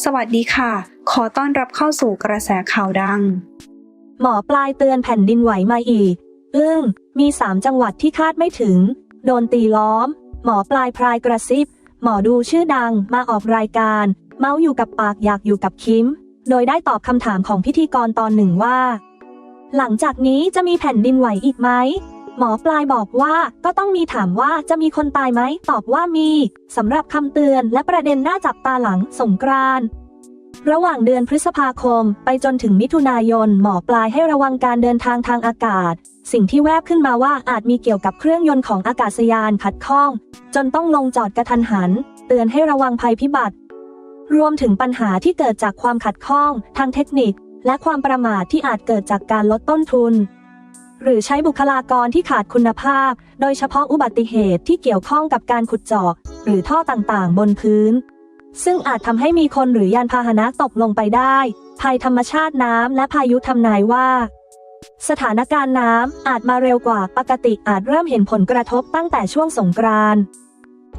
สวัสดีค่ะ ขอต้อนรับเข้าสู่กระแสข่าวดัง หมอปลายเตือนแผ่นดินไหวมาอีก อึ้ง มีสามจังหวัดที่คาดไม่ถึง โดนตีล้อม หมอปลายพรายกระซิบ หมอดูชื่อดังมาออกรายการ เมาส์อยู่กับปากอยากอยู่กับคิม โดยได้ตอบคำถามของพิธีกรตอนหนึ่งว่า หลังจากนี้จะมีแผ่นดินไหวอีกไหม หมอปลายบอกว่าก็ต้องมีถามว่าจะมีคนตายไหม ตอบว่ามีสำหรับคำเตือนและประเด็นน่าจับตาหลังสงกรานต์ระหว่างเดือนพฤษภาคม ไปจนถึงมิถุนายน หมอปลายให้ระวังการเดินทางทางอากาศ สิ่งที่แวบขึ้นมาว่าอาจมีเกี่ยวกับเครื่องยนต์ของอากาศยานขัดข้อง จนต้องลงจอดกระทันหัน เตือนให้ระวังภัยพิบัติ รวมถึงปัญหาที่เกิดจากความขัดข้อง ทางเทคนิค และความประมาทที่อาจเกิดจากการลดต้นทุน หรือใช้บุคลากรที่ขาดคุณภาพ โดยเฉพาะอุบัติเหตุที่เกี่ยวข้องกับการขุดเจาะหรือท่อต่างๆ บนพื้น ซึ่งอาจทำให้มีคนหรือยานพาหนะตกลงไปได้ ภัยธรรมชาติน้ำและพายุทำนายว่า สถานการณ์น้ำอาจมาเร็วกว่าปกติอาจเริ่มเห็นผลกระทบตั้งแต่ช่วงสงกรานต์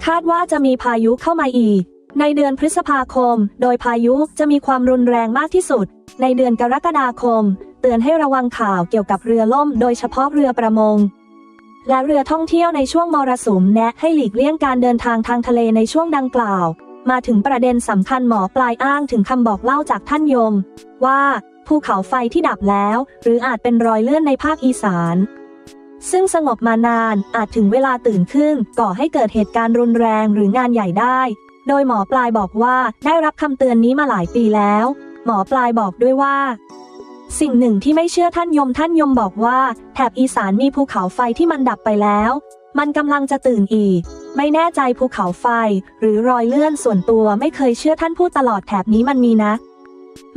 คาดว่าจะมีพายุเข้ามาอีก ในเดือนพฤษภาคม โดยพายุจะมีความรุนแรงมากที่สุด ในเดือนกรกฎาคม เตือนให้ระวังข่าวเกี่ยวกับเรือล่ม โดยเฉพาะเรือประมง และเรือท่องเที่ยวในช่วงมรสุมแนะให้หลีกเลี่ยงการเดินทางทางทะเลในช่วงดังกล่าว มาถึงประเด็นสำคัญหมอปลายอ้างถึงคำบอกเล่าจากท่านยม ว่าภูเขาไฟที่ดับแล้ว หรืออาจเป็นรอยเลื่อนในภาคอีสาน ซึ่งสงบมานานอาจถึงเวลาตื่นขึ้น ก่อให้เกิดเหตุการณ์รุนแรงหรืองานใหญ่ได้ โดยหมอปลายบอกว่าได้รับคำเตือนนี้มาหลายปีแล้ว หมอปลายบอกด้วยว่า สิ่งหนึ่งที่ไม่เชื่อท่านยมท่านยมบอกว่า แถบอีสานมีภูเขาไฟที่มันดับไปแล้ว มันกำลังจะตื่นอีก ไม่แน่ใจภูเขาไฟ หรือรอยเลื่อนส่วนตัวไม่เคยเชื่อท่านพูดตลอดแถบนี้มันมีนะ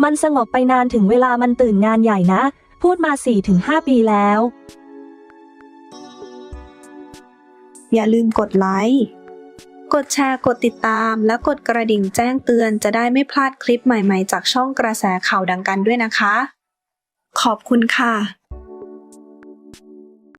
มันสงบไปนานถึงเวลามันตื่นงานใหญ่นะ พูดมา 4-5 ปีแล้ว อย่าลืมกดไลค์ กดแชร์ กดติดตาม และกดกระดิ่งแจ้งเตือนจะได้ไม่พลาดคลิปใหม่ๆ จากช่องกระแสข่าวดังกันด้วยนะคะ ขอบคุณค่ะ